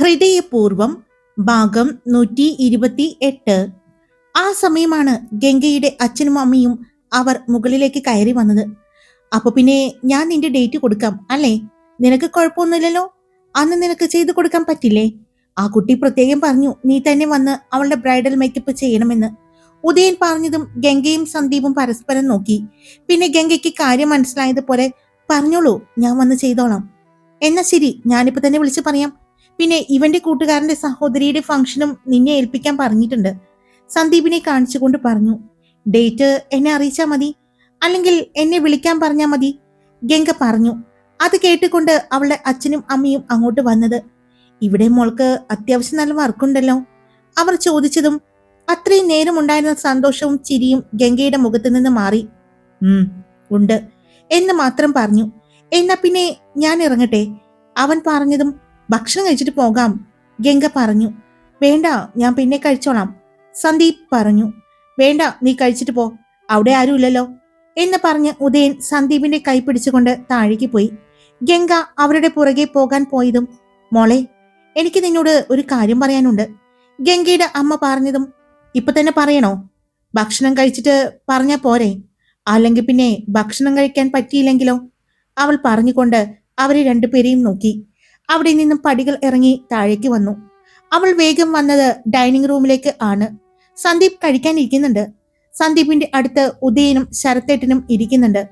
ഹൃദയപൂർവം ഭാഗം നൂറ്റി ഇരുപത്തി എട്ട് ആ സമയമാണ് ഗംഗയുടെ അച്ഛനും അമ്മയും അവർ മുകളിലേക്ക് കയറി വന്നത്. അപ്പൊ പിന്നെ ഞാൻ നിന്റെ ഡേറ്റ് കൊടുക്കാം അല്ലേ? നിനക്ക് കുഴപ്പമൊന്നുമില്ലല്ലോ? അന്ന് നിനക്ക് ചെയ്തു കൊടുക്കാൻ പറ്റില്ലേ? ആ കുട്ടി പ്രത്യേകം പറഞ്ഞു നീ തന്നെ വന്ന് അവളുടെ ബ്രൈഡൽ മേക്കപ്പ് ചെയ്യണമെന്ന്. ഉദയൻ പറഞ്ഞതും ഗംഗയും സന്ദീപും പരസ്പരം നോക്കി. പിന്നെ ഗംഗയ്ക്ക് കാര്യം മനസ്സിലായതുപോലെ പറഞ്ഞോളൂ ഞാൻ വന്ന് ചെയ്തോളാം. എന്നാ ശരി ഞാനിപ്പോ തന്നെ വിളിച്ചു പറയാം. പിന്നെ ഇവന്റെ കൂട്ടുകാരന്റെ സഹോദരിയുടെ ഫംഗ്ഷനും നിന്നെ ഏൽപ്പിക്കാൻ പറഞ്ഞിട്ടുണ്ട്. സന്ദീപിനെ കാണിച്ചുകൊണ്ട് പറഞ്ഞു ഡേറ്റ് എന്നെ അറിയിച്ചാ മതി. അല്ലെങ്കിൽ എന്നെ വിളിക്കാൻ പറഞ്ഞാ മതി. ഗംഗ പറഞ്ഞു അത് കേട്ടുകൊണ്ട് അവളുടെ അച്ഛനും അമ്മയും അങ്ങോട്ട് വന്നത്. ഇവിടെ മോൾക്ക് അത്യാവശ്യം നല്ല വർക്കുണ്ടല്ലോ അവർ ചോദിച്ചതും അത്രയും നേരം ഉണ്ടായിരുന്ന സന്തോഷവും ചിരിയും ഗംഗയുടെ മുഖത്ത് നിന്ന് മാറി. ഉണ്ട് എന്ന് മാത്രം പറഞ്ഞു. എന്നാ പിന്നെ ഞാൻ ഇറങ്ങട്ടെ അവൻ പറഞ്ഞതും ഭക്ഷണം കഴിച്ചിട്ട് പോകാം. ഗംഗ പറഞ്ഞു. വേണ്ട ഞാൻ പിന്നെ കഴിച്ചോളാം. സന്ദീപ് പറഞ്ഞു. വേണ്ട നീ കഴിച്ചിട്ട് പോ. അവിടെ ആരുമില്ലല്ലോ എന്ന് പറഞ്ഞ് ഉദയൻ സന്ദീപിന്റെ കൈ പിടിച്ചുകൊണ്ട് താഴേക്ക് പോയി. ഗംഗ അവരുടെ പുറകെ പോകാൻ പോയതും മോളെ എനിക്ക് നിന്നോട് ഒരു കാര്യം പറയാനുണ്ട്. ഗംഗയുടെ അമ്മ പറഞ്ഞതും ഇപ്പൊ തന്നെ പറയണോ? ഭക്ഷണം കഴിച്ചിട്ട് പറഞ്ഞാ പോരെ. അല്ലെങ്കിൽ പിന്നെ ഭക്ഷണം കഴിക്കാൻ പറ്റിയില്ലെങ്കിലോ? അവൾ പറഞ്ഞുകൊണ്ട് അവരെ രണ്ടുപേരെയും നോക്കി. അവിടെ നിന്നും പടികൾ ഇറങ്ങി താഴേക്ക് വന്നു. അവൾ വേഗം വന്നത് ഡൈനിങ് റൂമിലേക്ക് ആണ്. സന്ദീപ് കഴിക്കാൻ ഇരിക്കുന്നുണ്ട്. സന്ദീപിന്റെ അടുത്ത് ഉദയനും ശരത്തേട്ടനും ഇരിക്കുന്നുണ്ട്.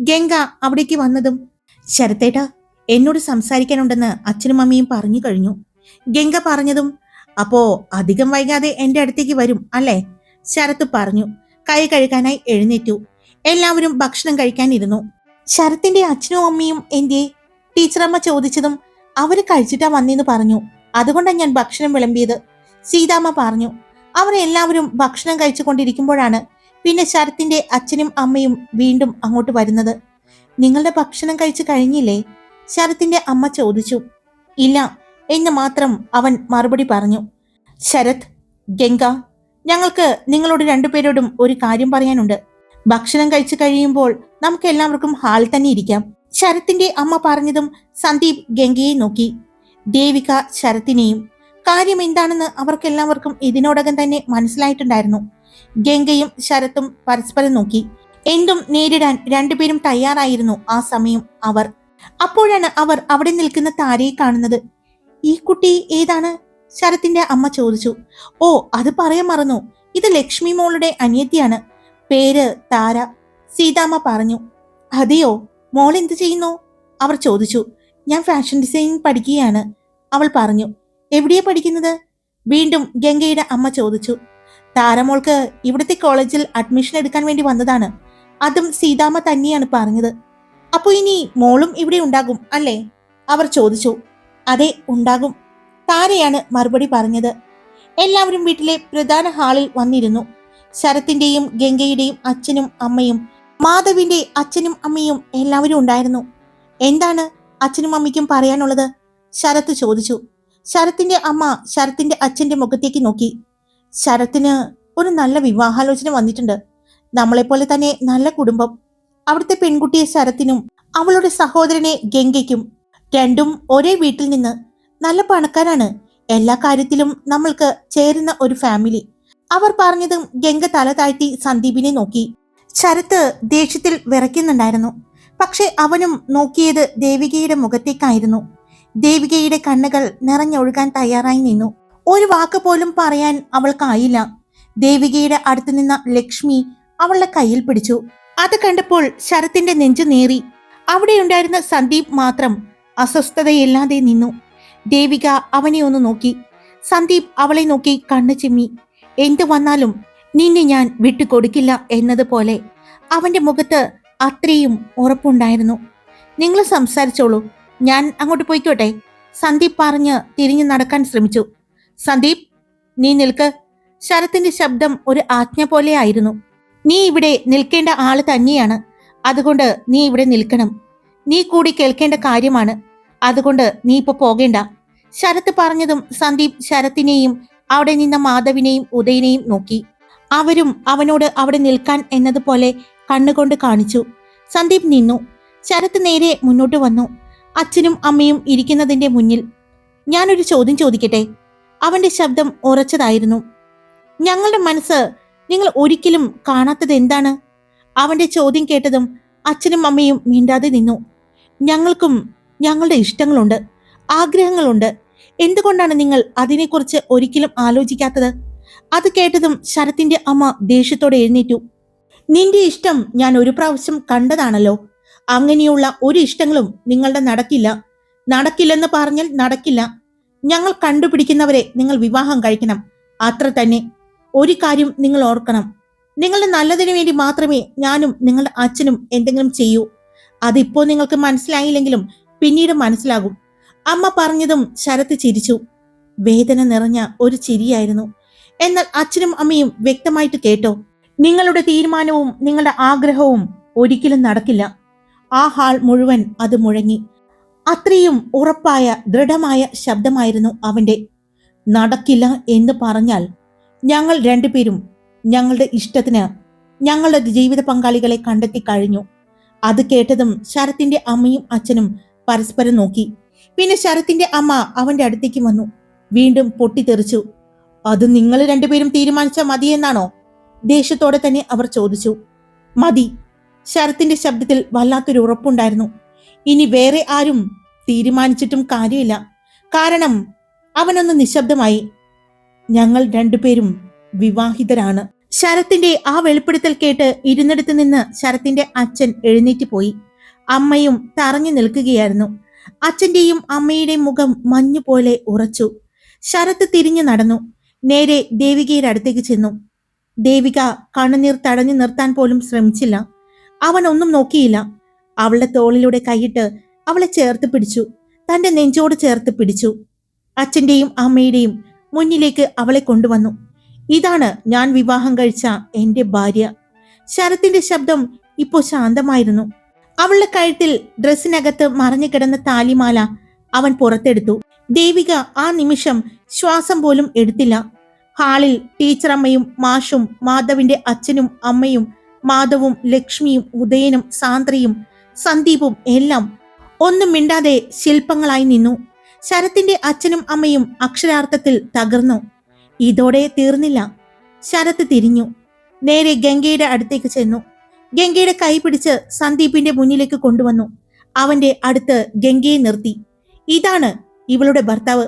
ഗംഗ അവിടേക്ക് വന്നതും ശരത്തേട്ട എന്നോട് സംസാരിക്കാനുണ്ടെന്ന് അച്ഛനും അമ്മയും പറഞ്ഞു കഴിഞ്ഞു. ഗംഗ പറഞ്ഞതും അപ്പോ അധികം വൈകാതെ എന്റെ അടുത്തേക്ക് വരും അല്ലേ? ശരത്ത് പറഞ്ഞു. കൈ കഴുകാനായി എഴുന്നേറ്റു. എല്ലാവരും ഭക്ഷണം കഴിക്കാനിരുന്നു. ശരത്തിന്റെ അച്ഛനും അമ്മയും എന്തേ? ടീച്ചറമ്മ ചോദിച്ചതും അവർ കഴിച്ചിട്ടാ വന്നെന്ന് പറഞ്ഞു. അതുകൊണ്ടാണ് ഞാൻ ഭക്ഷണം വിളമ്പിയത്. സീതാമ്മ പറഞ്ഞു അവർ എല്ലാവരും ഭക്ഷണം കഴിച്ചുകൊണ്ടിരിക്കുമ്പോഴാണ് പിന്നെ ശരത്തിന്റെ അച്ഛനും അമ്മയും വീണ്ടും അങ്ങോട്ട് വരുന്നത്. നിങ്ങളുടെ ഭക്ഷണം കഴിച്ചു കഴിഞ്ഞില്ലേ? ശരത്തിന്റെ അമ്മ ചോദിച്ചു. ഇല്ല എന്ന് മാത്രം അവൻ മറുപടി പറഞ്ഞു. ശരത് ഗംഗ ഞങ്ങൾക്ക് നിങ്ങളോട് രണ്ടുപേരോടും ഒരു കാര്യം പറയാനുണ്ട്. ഭക്ഷണം കഴിച്ചു കഴിയുമ്പോൾ നമുക്ക് എല്ലാവർക്കും ഹാളിൽ തന്നെ ഇരിക്കാം. ശരത്തിന്റെ അമ്മ പറഞ്ഞതും സന്ദീപ് ഗംഗയെ നോക്കി. ദേവിക ശരത്തിനെയും കാര്യം എന്താണെന്ന് അവർക്കെല്ലാവർക്കും ഇതിനോടകം തന്നെ മനസ്സിലായിട്ടുണ്ടായിരുന്നു. ഗംഗയും ശരത്തും പരസ്പരം നോക്കി. എന്തും നേരിടാൻ രണ്ടുപേരും തയ്യാറായിരുന്നു ആ സമയം അവർ. അപ്പോഴാണ് അവർ അവിടെ നിൽക്കുന്ന താരയെ കാണുന്നത്. ഈ കുട്ടി ഏതാണ്? ശരത്തിന്റെ അമ്മ ചോദിച്ചു. ഓ അത് പറയാൻ മറന്നു. ഇത് ലക്ഷ്മി മോളുടെ അനിയത്തിയാണ്. പേര് താര. സീതാമ്മ പറഞ്ഞു. അതെയോ? മോൾ എന്ത് ചെയ്യുന്നു? അവർ ചോദിച്ചു. ഞാൻ ഫാഷൻ ഡിസൈനിങ് പഠിക്കുകയാണ്. അവൾ പറഞ്ഞു. എവിടെയാ പഠിക്കുന്നത്? വീണ്ടും ഗംഗയുടെ അമ്മ ചോദിച്ചു. താരമോൾക്ക് ഇവിടുത്തെ കോളേജിൽ അഡ്മിഷൻ എടുക്കാൻ വേണ്ടി വന്നതാണ്. അതും സീതാമ്മ തന്നെയാണ് പറഞ്ഞത്. അപ്പോൾ ഇനി മോളും ഇവിടെ ഉണ്ടാകും അല്ലേ? അവർ ചോദിച്ചു. അതെ ഉണ്ടാകും. താരയാണ് മറുപടി പറഞ്ഞത്. എല്ലാവരും വീട്ടിലെ പ്രധാന ഹാളിൽ വന്നിരുന്നു. ശരത്തിന്റെയും ഗംഗയുടെയും അച്ഛനും അമ്മയും മാധവിന്റെ അച്ഛനും അമ്മയും എല്ലാവരും ഉണ്ടായിരുന്നു. എന്താണ് അച്ഛനും അമ്മയ്ക്കും പറയാനുള്ളത്? ശരത്ത് ചോദിച്ചു. ശരത്തിന്റെ അമ്മ ശരത്തിന്റെ അച്ഛന്റെ മുഖത്തേക്ക് നോക്കി. ശരത്തിന് ഒരു നല്ല വിവാഹാലോചന വന്നിട്ടുണ്ട്. നമ്മളെപ്പോലെ തന്നെ നല്ല കുടുംബം. അവിടുത്തെ പെൺകുട്ടിയെ ശരത്തിനും അവളുടെ സഹോദരനെ ഗംഗയ്ക്കും രണ്ടും ഒരേ വീട്ടിൽ നിന്ന് നല്ല പണക്കാരാണ്. എല്ലാ കാര്യത്തിലും നമ്മൾക്ക് ചേരുന്ന ഒരു ഫാമിലി അവർ പറഞ്ഞതും ഗംഗ തല താഴ്ത്തി സന്ദീപിനെ നോക്കി. ശരത്ത് ദേഷ്യത്തിൽ വിറയ്ക്കുന്നുണ്ടായിരുന്നു. പക്ഷെ അവനും നോക്കിയത് ദേവികയുടെ മുഖത്തേക്കായിരുന്നു. ദേവികയുടെ കണ്ണുകൾ നിറഞ്ഞൊഴുകാൻ തയ്യാറായി നിന്നു. ഒരു വാക്ക് പോലും പറയാൻ അവൾക്കായില്ല. ദേവികയുടെ അടുത്ത് നിന്ന ലക്ഷ്മി അവളുടെ കയ്യിൽ പിടിച്ചു. അത് കണ്ടപ്പോൾ ശരത്തിന്റെ നെഞ്ചു നേറി. അവിടെയുണ്ടായിരുന്ന സന്ദീപ് മാത്രം അസ്വസ്ഥതയില്ലാതെ നിന്നു. ദേവിക അവനെ ഒന്ന് നോക്കി. സന്ദീപ് അവളെ നോക്കി കണ്ണു ചിമ്മി. എന്തു വന്നാലും നിന്നെ ഞാൻ വിട്ടുകൊടുക്കില്ല എന്നതുപോലെ അവന്റെ മുഖത്ത് അത്രയും ഉറപ്പുണ്ടായിരുന്നു. നിങ്ങൾ സംസാരിച്ചോളൂ. ഞാൻ അങ്ങോട്ട് പോയിക്കോട്ടെ. സന്ദീപ് പറഞ്ഞ് തിരിഞ്ഞു നടക്കാൻ ശ്രമിച്ചു. സന്ദീപ് നീ നിൽക്ക്. ശരത്തിന്റെ ശബ്ദം ഒരു ആജ്ഞ പോലെയായിരുന്നു നീ ഇവിടെ നിൽക്കേണ്ട ആൾ തന്നെയാണ്. അതുകൊണ്ട് നീ ഇവിടെ നിൽക്കണം. നീ കൂടി കേൾക്കേണ്ട കാര്യമാണ്. അതുകൊണ്ട് നീ ഇപ്പൊ പോകേണ്ട. ശരത്ത് പറഞ്ഞതും സന്ദീപ് ശരത്തിനെയും അവിടെ നിന്ന മാധവിനെയും ഉദയനെയും നോക്കി. അവരും അവനോട് അവിടെ നിൽക്കാൻ എന്നതുപോലെ കണ്ണുകൊണ്ട് കാണിച്ചു. സന്ദീപ് നിന്നു. ശരത്ത് നേരെ മുന്നോട്ട് വന്നു. അച്ഛനും അമ്മയും ഇരിക്കുന്നതിന്റെ മുന്നിൽ. ഞാനൊരു ചോദ്യം ചോദിക്കട്ടെ? അവന്റെ ശബ്ദം ഉറച്ചതായിരുന്നു. ഞങ്ങളുടെ മനസ്സ് നിങ്ങൾ ഒരിക്കലും കാണാത്തത് എന്താണ്? അവന്റെ ചോദ്യം കേട്ടതും അച്ഛനും അമ്മയും മിണ്ടാതെ നിന്നു. ഞങ്ങൾക്കും ഞങ്ങളുടെ ഇഷ്ടങ്ങളുണ്ട് ആഗ്രഹങ്ങളുണ്ട്. എന്തുകൊണ്ടാണ് നിങ്ങൾ അതിനെക്കുറിച്ച് ഒരിക്കലും ആലോചിക്കാത്തത്? അത് കേട്ടതും ശരത്തിന്റെ അമ്മ ദേഷ്യത്തോടെ എഴുന്നേറ്റു. നിന്റെ ഇഷ്ടം ഞാൻ ഒരു പ്രാവശ്യം കണ്ടതാണല്ലോ. അങ്ങനെയുള്ള ഒരു ഇഷ്ടങ്ങളും നിങ്ങളുടെ നടക്കില്ല. നടക്കില്ലെന്ന് പറഞ്ഞാൽ നടക്കില്ല. ഞങ്ങൾ കണ്ടുപിടിക്കുന്നവരെ നിങ്ങൾ വിവാഹം കഴിക്കണം. അത്ര തന്നെ. ഒരു കാര്യം നിങ്ങൾ ഓർക്കണം. നിങ്ങളുടെ നല്ലതിനു വേണ്ടി മാത്രമേ ഞാനും നിങ്ങളുടെ അച്ഛനും എന്തെങ്കിലും ചെയ്യൂ. അതിപ്പോ നിങ്ങൾക്ക് മനസ്സിലായില്ലെങ്കിലും പിന്നീട് മനസ്സിലാകും. അമ്മ പറഞ്ഞതും ശരത്ത് ചിരിച്ചു. വേദന നിറഞ്ഞ ഒരു ചിരിയായിരുന്നു. എന്നാൽ അച്ഛനും അമ്മയും വ്യക്തമായിട്ട് കേട്ടോ നിങ്ങളുടെ തീരുമാനവും നിങ്ങളുടെ ആഗ്രഹവും ഒരിക്കലും നടക്കില്ല. ആ ഹാൾ മുഴുവൻ അത് മുഴങ്ങി. അത്രയും ഉറപ്പായ ദൃഢമായ ശബ്ദമായിരുന്നു അവന്റെ. നടക്കില്ല എന്ന് പറഞ്ഞാൽ ഞങ്ങൾ രണ്ടുപേരും ഞങ്ങളുടെ ഇഷ്ടത്തിന് ഞങ്ങളുടെ ജീവിത പങ്കാളികളെ കണ്ടെത്തി കഴിഞ്ഞു. അത് കേട്ടതും ശരത്തിന്റെ അമ്മയും അച്ഛനും പരസ്പരം നോക്കി. പിന്നെ ശരത്തിന്റെ അമ്മ അവന്റെ അടുത്തേക്ക് വന്നു. വീണ്ടും പൊട്ടിത്തെറിച്ചു. അത് നിങ്ങൾ രണ്ടുപേരും തീരുമാനിച്ചാൽ മതിയെന്നാണോ? ദേഷ്യത്തോടെ തന്നെ അവർ ചോദിച്ചു. മതി. ശരത്തിന്റെ ശബ്ദത്തിൽ വല്ലാത്തൊരു ഉറപ്പുണ്ടായിരുന്നു. ഇനി വേറെ ആരും തീരുമാനിച്ചിട്ടും കാര്യമില്ല. കാരണം അവനൊന്ന് നിശബ്ദമായി. ഞങ്ങൾ രണ്ടുപേരും വിവാഹിതരാണ്. ശരത്തിന്റെ ആ വെളിപ്പെടുത്തൽ കേട്ട് ഇരുന്നിടത്ത് നിന്ന് ശരത്തിന്റെ അച്ഛൻ എഴുന്നേറ്റ് പോയി. അമ്മയും തറഞ്ഞു നിൽക്കുകയായിരുന്നു. അച്ഛന്റെയും അമ്മയുടെയും മുഖം മഞ്ഞുപോലെ ഉറച്ചു. ശരത്ത് തിരിഞ്ഞു നടന്നു. നേരെ ദേവികയുടെ അടുത്തേക്ക് ചെന്നു. ദേവിക കണ്ണുനീർ തടഞ്ഞു നിർത്താൻ പോലും ശ്രമിച്ചില്ല. അവൻ ഒന്നും നോക്കിയില്ല. അവളുടെ തോളിലൂടെ കൈയിട്ട് അവളെ ചേർത്ത് പിടിച്ചു. തന്റെ നെഞ്ചോട് ചേർത്ത് പിടിച്ചു. അച്ഛന്റെയും അമ്മയുടെയും മുന്നിലേക്ക് അവളെ കൊണ്ടുവന്നു. ഇതാണ് ഞാൻ വിവാഹം കഴിച്ച എന്റെ ഭാര്യ. ശരത്തിന്റെ ശബ്ദം ഇപ്പോ ശാന്തമായിരുന്നു. അവളുടെ കഴുത്തിൽ ഡ്രസ്സിനകത്ത് മറഞ്ഞു കിടന്ന താലിമാല അവൻ പുറത്തെടുത്തു. ദേവിക ആ നിമിഷം ശ്വാസം പോലും എടുത്തില്ല. ഹാളിൽ ടീച്ചറമ്മയും മാഷും മാധവിന്റെ അച്ഛനും അമ്മയും മാധവും ലക്ഷ്മിയും ഉദയനും സാന്ദ്രയും സന്ദീപും എല്ലാം ഒന്നും മിണ്ടാതെ ശില്പങ്ങളായി നിന്നു. ശരത്തിന്റെ അച്ഛനും അമ്മയും അക്ഷരാർത്ഥത്തിൽ തകർന്നു. ഇതോടെ തീർന്നില്ല. ശരത്ത് തിരിഞ്ഞു. നേരെ ഗംഗയുടെ അടുത്തേക്ക് ചെന്നു. ഗംഗയുടെ കൈ പിടിച്ച് സന്ദീപിന്റെ മുന്നിലേക്ക് കൊണ്ടുവന്നു. അവന്റെ അടുത്ത് ഗംഗയെ നിർത്തി. ഇതാണ് ഇവളുടെ ഭർത്താവ്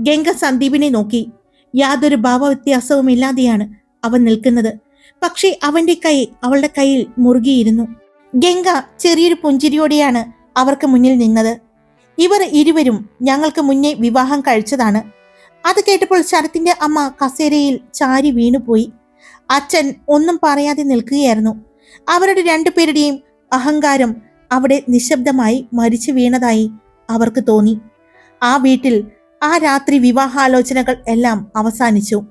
ഗംഗ സന്ദീപിനെ നോക്കി. യാതൊരു ഭാവവ്യത്യാസവും ഇല്ലാതെയാണ് അവൻ നിൽക്കുന്നത്. പക്ഷേ അവന്റെ കൈ അവളുടെ കയ്യിൽ മുറുകിയിരുന്നു. ഗംഗ ചെറിയൊരു പുഞ്ചിരിയോടെയാണ് അവർക്ക് മുന്നിൽ നിന്നത്. ഇവർ ഇരുവരും ഞങ്ങൾക്ക് മുന്നേ വിവാഹം കഴിച്ചതാണ്. അത് കേട്ടപ്പോൾ ശരത്തിന്റെ അമ്മ കസേരയിൽ ചാരി വീണുപോയി. അച്ഛൻ ഒന്നും പറയാതെ നിൽക്കുകയായിരുന്നു. അവരുടെ രണ്ടുപേരുടെയും അഹങ്കാരം അവിടെ നിശബ്ദമായി മരിച്ചു വീണതായി അവർക്ക് തോന്നി. ആ വീട്ടിൽ ആ രാത്രി വിവാഹാലോചനകൾ എല്ലാം അവസാനിച്ചു.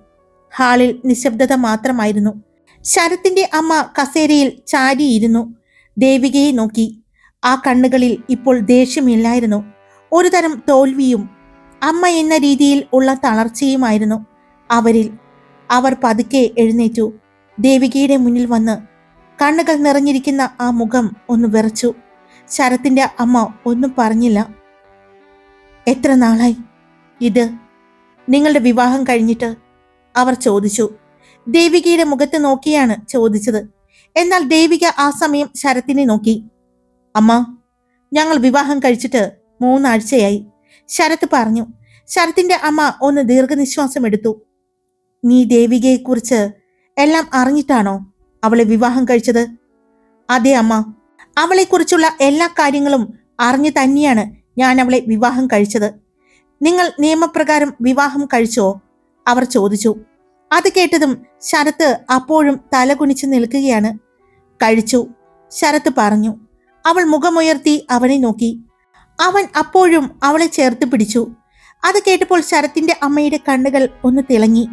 ഹാളിൽ നിശബ്ദത മാത്രമായിരുന്നു. ശരത്തിന്റെ അമ്മ കസേരയിൽ ചാരിയിരുന്നു. ദേവികയെ നോക്കി. ആ കണ്ണുകളിൽ ഇപ്പോൾ ദേഷ്യമില്ലായിരുന്നു. ഒരുതരം തോൽവിയും അമ്മ എന്ന രീതിയിൽ ഉള്ള തളർച്ചയുമായിരുന്നു അവരിൽ. അവർ പതുക്കെ എഴുന്നേറ്റു. ദേവികയുടെ മുന്നിൽ വന്ന് കണ്ണുകൾ നിറഞ്ഞിരിക്കുന്ന ആ മുഖം ഒന്ന് വിറച്ചു. ശരത്തിന്റെ അമ്മ ഒന്നും പറഞ്ഞില്ല. എത്ര നാളായി? ഇത് നിങ്ങളുടെ വിവാഹം കഴിഞ്ഞിട്ട് അവർ ചോദിച്ചു. ദേവികയുടെ മുഖത്ത് നോക്കിയാണ് ചോദിച്ചത്. എന്നാൽ ദേവിക ആ സമയം ശരത്തിനെ നോക്കി. അമ്മ ഞങ്ങൾ വിവാഹം കഴിച്ചിട്ട് മൂന്നാഴ്ചയായി. ശരത്ത് പറഞ്ഞു ശരത്തിന്റെ അമ്മ ഒന്ന് ദീർഘനിശ്വാസം എടുത്തു. നീ ദേവികയെക്കുറിച്ച് എല്ലാം അറിഞ്ഞിട്ടാണോ അവളെ വിവാഹം കഴിച്ചത്? അതെ അമ്മ. അവളെക്കുറിച്ചുള്ള എല്ലാ കാര്യങ്ങളും അറിഞ്ഞു തന്നെയാണ് ഞാൻ അവളെ വിവാഹം കഴിച്ചത്. നിങ്ങൾ നിയമപ്രകാരം വിവാഹം കഴിച്ചോ? അവർ ചോദിച്ചു. അത് കേട്ടതും ശരത്ത് അപ്പോഴും തലകുനിച്ച് നിൽക്കുകയാണ്. കഴിച്ചു. ശരത്ത് പറഞ്ഞു. അവൾ മുഖമുയർത്തി അവനെ നോക്കി. അവൻ അപ്പോഴും അവളെ ചേർത്ത് പിടിച്ചു. അത് കേട്ടപ്പോൾ ശരത്തിന്റെ അമ്മയുടെ കണ്ണുകൾ ഒന്ന് തിളങ്ങി.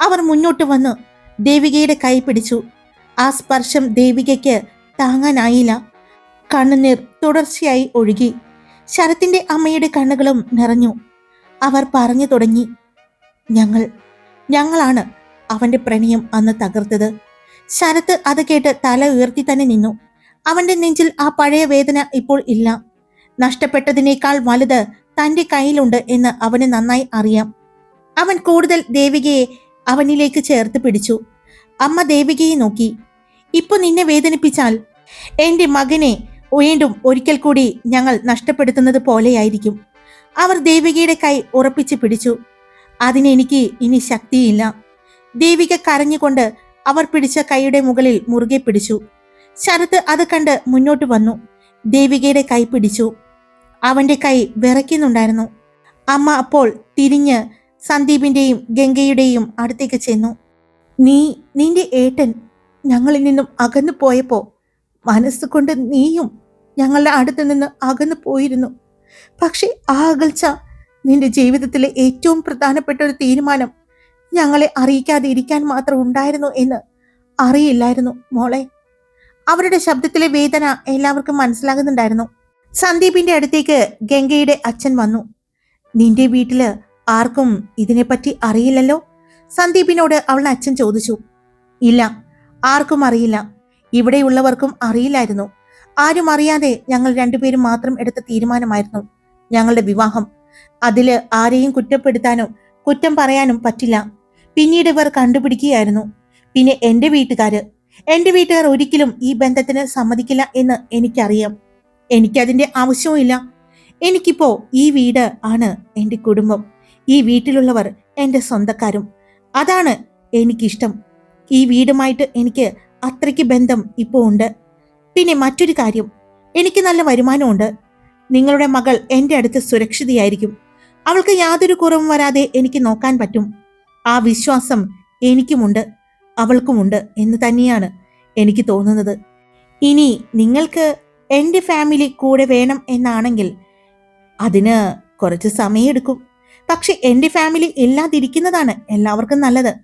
അവർ മുന്നോട്ട് വന്ന് ദേവികയുടെ കൈ പിടിച്ചു. ആ സ്പർശം ദേവികയ്ക്ക് താങ്ങാനായില്ല. കണ്ണുനീർ തുടർച്ചയായി ഒഴുകി. ശരത്തിന്റെ അമ്മയുടെ കണ്ണുകളും നിറഞ്ഞു. അവർ പറഞ്ഞു തുടങ്ങി ഞങ്ങൾ ഞങ്ങളാണ് അവന്റെ പ്രണയം അന്ന് തകർത്തത്. ശരത്ത് അത് കേട്ട് തല ഉയർത്തി തന്നെ നിന്നു. അവന്റെ നെഞ്ചിൽ ആ പഴയ വേദന ഇപ്പോൾ ഇല്ല. നഷ്ടപ്പെട്ടതിനേക്കാൾ വലുത് തന്റെ കയ്യിലുണ്ട് എന്ന് അവന് നന്നായി അറിയാം. അവൻ കൂടുതൽ ദേവികയെ അവനിലേക്ക് ചേർത്ത് പിടിച്ചു. അമ്മ ദേവികയെ നോക്കി ഇപ്പൊ നിന്നെ വേദനിപ്പിച്ചാൽ എന്റെ മകനെ വീണ്ടും ഒരിക്കൽ കൂടി ഞങ്ങൾ നഷ്ടപ്പെടുത്തുന്നത് പോലെയായിരിക്കും. അവർ ദേവികയുടെ കൈ ഉറപ്പിച്ച് പിടിച്ചു. അതിനെനിക്ക് ഇനി ശക്തിയില്ല. ദേവിക കരഞ്ഞുകൊണ്ട് അവർ പിടിച്ച കൈയുടെ മുകളിൽ മുറുകെ പിടിച്ചു. ശരത്ത് അത് കണ്ട് മുന്നോട്ട് വന്നു. ദേവികയുടെ കൈ പിടിച്ചു. അവന്റെ കൈ വിറയ്ക്കുന്നുണ്ടായിരുന്നു. അമ്മ അപ്പോൾ തിരിഞ്ഞ് സന്ദീപിന്റെയും ഗംഗയുടെയും അടുത്തേക്ക് ചെന്നു. നീ നിന്റെ ഏട്ടൻ ഞങ്ങളിൽ നിന്നും അകന്നു പോയപ്പോ മനസ്സുകൊണ്ട് നീയും ഞങ്ങളുടെ അടുത്ത് നിന്ന് അകന്നു പോയിരുന്നു. പക്ഷേ ആ അകൽച്ച നിന്റെ ജീവിതത്തിലെ ഏറ്റവും പ്രധാനപ്പെട്ട ഒരു തീരുമാനം ഞങ്ങളെ അറിയിക്കാതെ ഇരിക്കാൻ മാത്രം ഉണ്ടായിരുന്നു എന്ന് അറിയില്ലായിരുന്നു മോളെ. അവരുടെ ശബ്ദത്തിലെ വേദന എല്ലാവർക്കും മനസ്സിലാകുന്നുണ്ടായിരുന്നു. സന്ദീപിന്റെ അടുത്തേക്ക് ഗംഗയുടെ അച്ഛൻ വന്നു. നിന്റെ വീട്ടിൽ ആർക്കും ഇതിനെപ്പറ്റി അറിയില്ലല്ലോ? സന്ദീപിനോട് അവളുടെ അച്ഛൻ ചോദിച്ചു. ഇല്ല ആർക്കും അറിയില്ല. ഇവിടെയുള്ളവർക്കും അറിയില്ലായിരുന്നു. ആരും അറിയാതെ ഞങ്ങൾ രണ്ടുപേരും മാത്രം എടുത്ത തീരുമാനമായിരുന്നു ഞങ്ങളുടെ വിവാഹം. അതിൽ ആരെയും കുറ്റപ്പെടുത്താനോ കുറ്റം പറയാനും പറ്റില്ല. പിന്നീട് ഇവർ കണ്ടുപിടിക്കുകയായിരുന്നു. പിന്നെ എന്റെ വീട്ടുകാര് എന്റെ വീട്ടുകാർ ഒരിക്കലും ഈ ബന്ധത്തിന് സമ്മതിക്കില്ല എന്ന് എനിക്കറിയാം. എനിക്കതിന്റെ ആവശ്യവുമില്ല എനിക്കിപ്പോ ഈ വീട് ആണ് എന്റെ കുടുംബം. ഈ വീട്ടിലുള്ളവർ എന്റെ സ്വന്തക്കാരും. അതാണ് എനിക്കിഷ്ടം. ഈ വീടുമായിട്ട് എനിക്ക് അത്രയ്ക്ക് ബന്ധം ഇപ്പോൾ ഉണ്ട്. പിന്നെ മറ്റൊരു കാര്യം. എനിക്ക് നല്ല വരുമാനമുണ്ട്. നിങ്ങളുടെ മകൾ എന്റെ അടുത്ത് സുരക്ഷിതയായിരിക്കും. അവൾക്ക് യാതൊരു കുറവും വരാതെ എനിക്ക് നോക്കാൻ പറ്റും. ആ വിശ്വാസം എനിക്കുമുണ്ട് അവൾക്കുമുണ്ട് എന്ന് തന്നെയാണ് എനിക്ക് തോന്നുന്നത്. ഇനി നിങ്ങൾക്ക് എന്റെ ഫാമിലി കൂടെ വേണം എന്നാണെങ്കിൽ അതിന് കുറച്ച് സമയമെടുക്കും. പക്ഷെ എന്റെ ഫാമിലി ഇല്ലാതിരിക്കുന്നതാണ് എല്ലാവർക്കും നല്ലത്.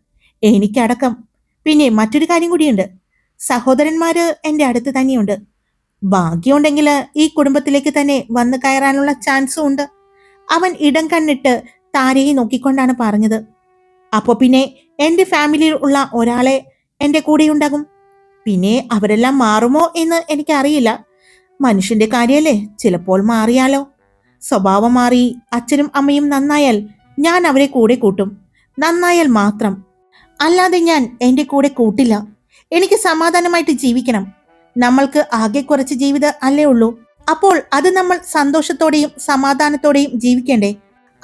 എനിക്കടക്കം. പിന്നെ മറ്റൊരു കാര്യം കൂടിയുണ്ട്. സഹോദരന്മാര് എന്റെ അടുത്ത് തന്നെയുണ്ട്. ഭാഗ്യമുണ്ടെങ്കിൽ ഈ കുടുംബത്തിലേക്ക് തന്നെ വന്നു കയറാനുള്ള ചാൻസും ഉണ്ട്. അവൻ ഇടം കണ്ണിട്ട് താരയെ നോക്കിക്കൊണ്ടാണ് പറഞ്ഞത്. അപ്പോ പിന്നെ എന്റെ ഫാമിലിയിൽ ഉള്ള ഒരാളെ എന്റെ കൂടെ ഉണ്ടാകും. പിന്നെ അവരെല്ലാം മാറുമോ എന്ന് എനിക്കറിയില്ല. മനുഷ്യന്റെ കാര്യല്ലേ ചിലപ്പോൾ മാറിയാലോ? സ്വഭാവം മാറി അച്ഛനും അമ്മയും നന്നായാൽ ഞാൻ അവരെ കൂടെ കൂട്ടും. നന്നായാൽ മാത്രം. അല്ലാതെ ഞാൻ എന്റെ കൂടെ കൂട്ടില്ല. എനിക്ക് സമാധാനമായിട്ട് ജീവിക്കണം. നമ്മൾക്ക് ആകെ കുറച്ച് ജീവിതം അല്ലേ ഉള്ളൂ. അപ്പോൾ അത് നമ്മൾ സന്തോഷത്തോടെയും സമാധാനത്തോടെയും ജീവിക്കണ്ടേ?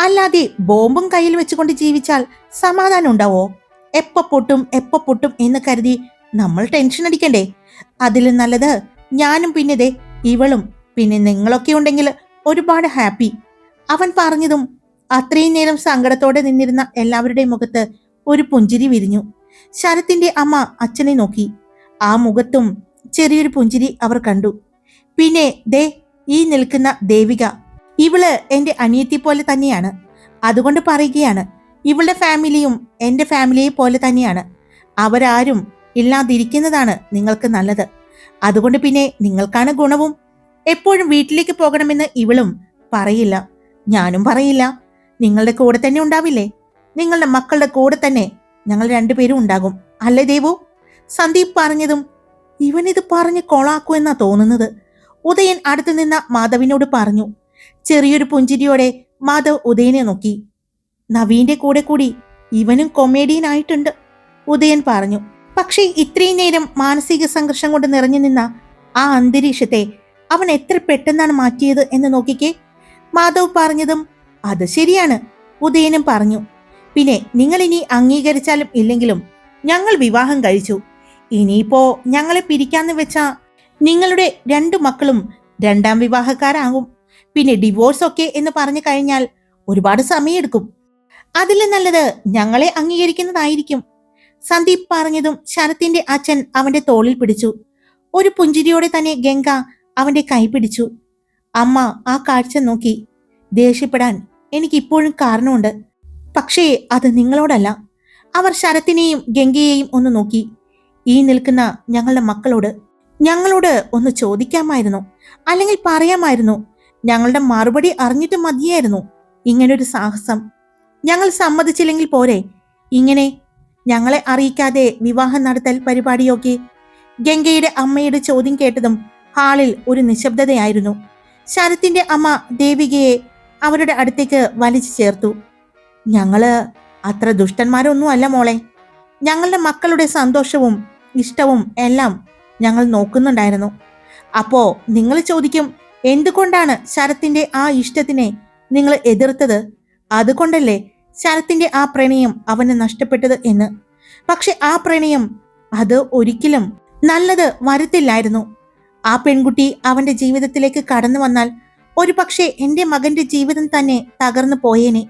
അല്ലാതെ ബോംബും കയ്യിൽ വെച്ചുകൊണ്ട് ജീവിച്ചാൽ സമാധാനം ഉണ്ടാവോ? എപ്പ പൊട്ടും എപ്പ പൊട്ടും എന്ന് കരുതി നമ്മൾ ടെൻഷൻ അടിക്കണ്ടേ? അതിലും നല്ലത് ഞാനും പിന്നെ ദേ ഇവളും പിന്നെ നിങ്ങളൊക്കെ ഉണ്ടെങ്കിൽ ഒരുപാട് ഹാപ്പി. അവൻ പറഞ്ഞതും അത്രയും നേരം സങ്കടത്തോടെ നിന്നിരുന്ന എല്ലാവരുടെയും മുഖത്ത് ഒരു പുഞ്ചിരി വിരിഞ്ഞു. ശരത്തിന്റെ അമ്മ അച്ഛനെ നോക്കി. ആ മുഖത്തും ചെറിയൊരു പുഞ്ചിരി അവർ കണ്ടു. പിന്നെ ദേ ഈ നിൽക്കുന്ന ദേവിക. ഇവൾ എന്റെ അനിയത്തി പോലെ തന്നെയാണ്. അതുകൊണ്ട് പറയുകയാണ് ഇവളുടെ ഫാമിലിയും എന്റെ ഫാമിലിയെ പോലെ തന്നെയാണ്. അവരാരും ഇല്ലാതിരിക്കുന്നതാണ് നിങ്ങൾക്ക് നല്ലത്. അതുകൊണ്ട് പിന്നെ നിങ്ങൾക്കാണ് ഗുണവും. എപ്പോഴും വീട്ടിലേക്ക് പോകണമെന്ന് ഇവളും പറയില്ല. ഞാനും പറയില്ല. നിങ്ങളുടെ കൂടെ തന്നെ ഉണ്ടാവില്ലേ? നിങ്ങളുടെ മക്കളുടെ കൂടെ തന്നെ ഞങ്ങൾ രണ്ടുപേരും ഉണ്ടാകും. അല്ലേ ദേവു? സന്ദീപ് പറഞ്ഞതും ഇവനിത് പറഞ്ഞ് കൊളാക്കൂ എന്നാ തോന്നുന്നത്. ഉദയൻ അടുത്തു നിന്ന മാധവിനോട് പറഞ്ഞു. ചെറിയൊരു പുഞ്ചിരിയോടെ മാധവ് ഉദയനെ നോക്കി. നവീന്റെ കൂടെ കൂടി ഇവനും കൊമേഡിയൻ ആയിട്ടുണ്ട് ഉദയൻ പറഞ്ഞു. പക്ഷേ ഇത്രയും നേരം മാനസിക സംഘർഷം കൊണ്ട് നിറഞ്ഞു നിന്ന ആ അന്തരീക്ഷത്തെ അവൻ എത്ര പെട്ടെന്നാണ് മാറ്റിയത് എന്ന് നോക്കിക്കേ. മാധവ് പറഞ്ഞതും അത് ശരിയാണ് ഉദയനും പറഞ്ഞു. പിന്നെ നിങ്ങൾ ഇനി അംഗീകരിച്ചാലും ഇല്ലെങ്കിലും ഞങ്ങൾ വിവാഹം കഴിച്ചു. ഇനിയിപ്പോ ഞങ്ങളെ പിരിക്കാന്ന് വെച്ചാ നിങ്ങളുടെ രണ്ടു മക്കളും രണ്ടാം വിവാഹക്കാരാകും. പിന്നെ ഡിവോഴ്സ് ഒക്കെ എന്ന് പറഞ്ഞു കഴിഞ്ഞാൽ ഒരുപാട് സമയമെടുക്കും അതിലെ നല്ലത് ഞങ്ങളെ അംഗീകരിക്കുന്നതായിരിക്കും. സന്ദീപ് പറഞ്ഞതും ശരത്തിന്റെ അച്ഛൻ അവന്റെ തോളിൽ പിടിച്ചു. ഒരു പുഞ്ചിരിയോടെ തന്നെ ഗംഗ അവന്റെ കൈ പിടിച്ചു. അമ്മ ആ കാഴ്ച നോക്കി. ദേഷ്യപ്പെടാൻ എനിക്കിപ്പോഴും കാരണമുണ്ട്. പക്ഷേ അത് നിങ്ങളോടല്ല. അവർ ശരത്തിനെയും ഗംഗയെയും ഒന്ന് നോക്കി. ഈ നിൽക്കുന്ന ഞങ്ങളുടെ മക്കളോട് ഞങ്ങളോട് ഒന്ന് ചോദിക്കാമായിരുന്നു. അല്ലെങ്കിൽ പറയാമായിരുന്നു. ഞങ്ങളുടെ മറുപടി അറിഞ്ഞിട്ട് മതിയായിരുന്നു. ഇങ്ങനൊരു സാഹസം. ഞങ്ങൾ സമ്മതിച്ചില്ലെങ്കിൽ പോരെ. ഇങ്ങനെ ഞങ്ങളെ അറിയിക്കാതെ വിവാഹം നടത്തൽ പരിപാടിയൊക്കെ ഗംഗയുടെ അമ്മയുടെ ചോദ്യം കേട്ടതും ഹാളിൽ ഒരു നിശബ്ദതയായിരുന്നു. ശരത്തിന്റെ അമ്മ ദേവികയെ അവരുടെ അടുത്തേക്ക് വലിച്ചു ചേർത്തു. ഞങ്ങൾ അത്ര ദുഷ്ടന്മാരൊന്നും അല്ല മോളെ. ഞങ്ങളുടെ മക്കളുടെ സന്തോഷവും ഇഷ്ടവും എല്ലാം ഞങ്ങൾ നോക്കുന്നുണ്ടായിരുന്നു. അപ്പോ നിങ്ങൾ ചോദിക്കും എന്തുകൊണ്ടാണ് ശരത്തിന്റെ ആ ഇഷ്ടത്തിനെ നിങ്ങൾ എതിർത്തത്? അതുകൊണ്ടല്ലേ ശരത്തിന്റെ ആ പ്രണയം അവന് നഷ്ടപ്പെട്ടത് എന്ന്. പക്ഷെ ആ പ്രണയം അത് ഒരിക്കലും നല്ലത് വരുത്തില്ലായിരുന്നു. ആ പെൺകുട്ടി അവന്റെ ജീവിതത്തിലേക്ക് കടന്നു വന്നാൽ ഒരു പക്ഷേ എന്റെ മകന്റെ ജീവിതം തന്നെ തകർന്നു പോയേനെ.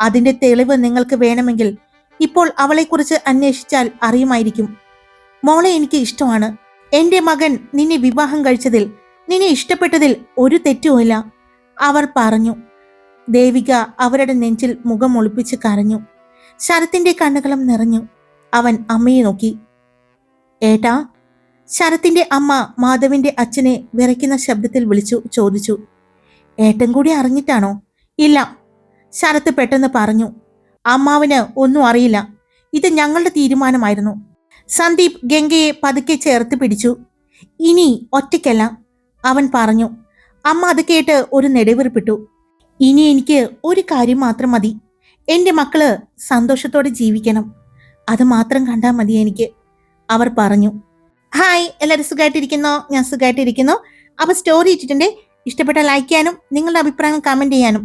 അതിന്റെ തെളിവ് നിങ്ങൾക്ക് വേണമെങ്കിൽ ഇപ്പോൾ അവളെക്കുറിച്ച് അന്വേഷിച്ചാൽ അറിയുമായിരിക്കും. മോളെ എനിക്ക് ഇഷ്ടമാണ്. എന്റെ മകൻ നിന്നെ വിവാഹം കഴിച്ചതിൽ നിന്നെ ഇഷ്ടപ്പെട്ടതിൽ ഒരു തെറ്റുമില്ല അവർ പറഞ്ഞു. ദേവിക അവരുടെ നെഞ്ചിൽ മുഖം ഒളിപ്പിച്ച് കരഞ്ഞു. ശരത്തിന്റെ കണ്ണുകളും നിറഞ്ഞു. അവൻ അമ്മയെ നോക്കി. ഏട്ടാ ശരത്തിന്റെ അമ്മ മാധവിന്റെ അച്ഛനെ വിറയ്ക്കുന്ന ശബ്ദത്തിൽ വിളിച്ചു ചോദിച്ചു. ഏട്ടൻ കൂടി അറിഞ്ഞിട്ടാണോ? ഇല്ല ശരത്ത് പെട്ടെന്ന് പറഞ്ഞു അമ്മാവിന് ഒന്നും അറിയില്ല. ഇത് ഞങ്ങളുടെ തീരുമാനമായിരുന്നു. സന്ദീപ് ഗംഗയെ പതുക്കെ ചേർത്ത് പിടിച്ചു. ഇനി ഒറ്റയ്ക്കല്ല അവൻ പറഞ്ഞു. അമ്മ അത് കേട്ട് ഒരു നെടുവീർപ്പിട്ടു. ഇനി എനിക്ക് ഒരു കാര്യം മാത്രം മതി. എന്റെ മക്കൾ സന്തോഷത്തോടെ ജീവിക്കണം. അത് മാത്രം കണ്ടാൽ മതി എനിക്ക് അവർ പറഞ്ഞു. ഹായ് എല്ലാവരും സുഖമായിട്ടിരിക്കുന്നോ ഞാൻ സുഖമായിട്ടിരിക്കുന്നു അപ്പൊ സ്റ്റോറി ഇട്ടിട്ടുണ്ട്. ഇഷ്ടപ്പെട്ട ലൈക്ക് ചെയ്യാനും നിങ്ങളുടെ അഭിപ്രായം കമന്റ് ചെയ്യാനും.